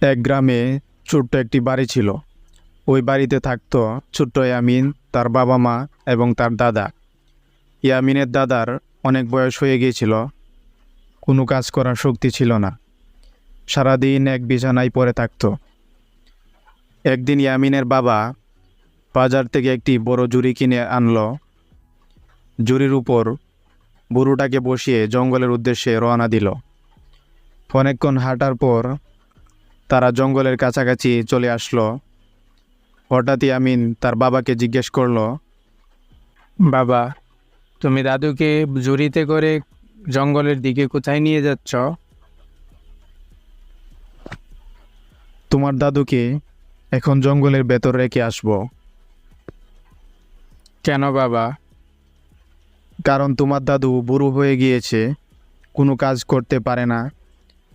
এক গ্রামে ছোট্ট একটি বাড়ি ছিল। ওই বাড়িতে থাকতো ছোট্ট ইয়ামিন, তার বাবা মা এবং তার দাদা। ইয়ামিনের দাদার অনেক বয়স হয়ে গিয়েছিল। কোনো কাজ করার শক্তি ছিল না। সারাদিন এক বিছানায় পড়ে থাকতো। একদিন ইয়ামিনের বাবা বাজার থেকে একটি বড় জুড়ি কিনে আনলো। জুরির উপর বুড়োটাকে বসিয়ে জঙ্গলের উদ্দেশ্যে রওনা দিল। অনেকক্ষণ হাঁটার পর তারা জঙ্গলের কাছাকাছি চলে আসলো। হঠাৎই আমিন তার বাবাকে জিজ্ঞেস করল, বাবা, তুমি দাদুকে জুড়িতে করে জঙ্গলের দিকে কোথায় নিয়ে যাচ্ছ? তোমার দাদুকে এখন জঙ্গলের ভেতর রেখে আসব। কেন বাবা? কারণ তোমার দাদু বুড়ো হয়ে গিয়েছে, কোনো কাজ করতে পারে না।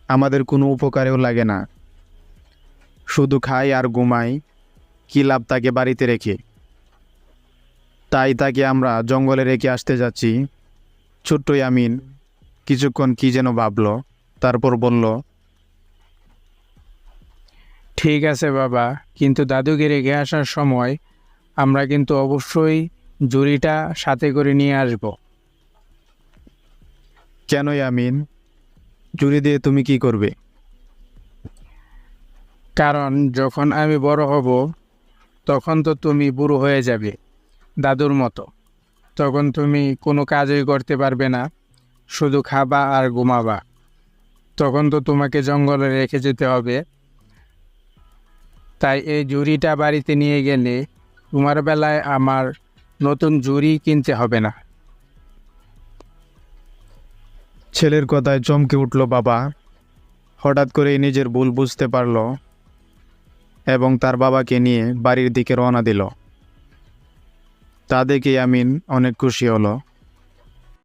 আমাদের কোনো উপকারেও লাগে না। শুধু খাই আর ঘুমাই কী লাভ তাকে বাড়িতে রেখে? তাই তাকে আমরা জঙ্গলে রেখে আসতে যাচ্ছি। ছোট্ট আমিন কিছুক্ষণ কি যেন ভাবল তারপর বলল ঠিক আছে বাবা কিন্তু দাদুকে রেখে আসার সময় আমরা কিন্তু অবশ্যই জুড়িটা সাথে করে নিয়ে আসব। কেন আমিন? জুড়ি দিয়ে তুমি কি করবে? কারণ যখন আমি বড় হব, তখন তো তুমি বুড়ো হয়ে যাবে, দাদুর মতো। তখন তুমি কোনো কাজই করতে পারবে না, শুধু খাবা আর ঘুমাবা। তখন তো তোমাকে জঙ্গলে রেখে যেতে হবে। তাই এই জুড়িটা বাড়িতে নিয়ে গেলে তোমার বেলায় আমার নতুন জুড়ি কিনতে হবে না। ছেলের কথায় চমকে উঠল বাবা। হঠাৎ করে নিজের ভুল বুঝতে পারল। এবং তার বাবাকে নিয়ে বাড়ির দিকে রওনা দিল। তা দেখে আমিন অনেক খুশি হলো।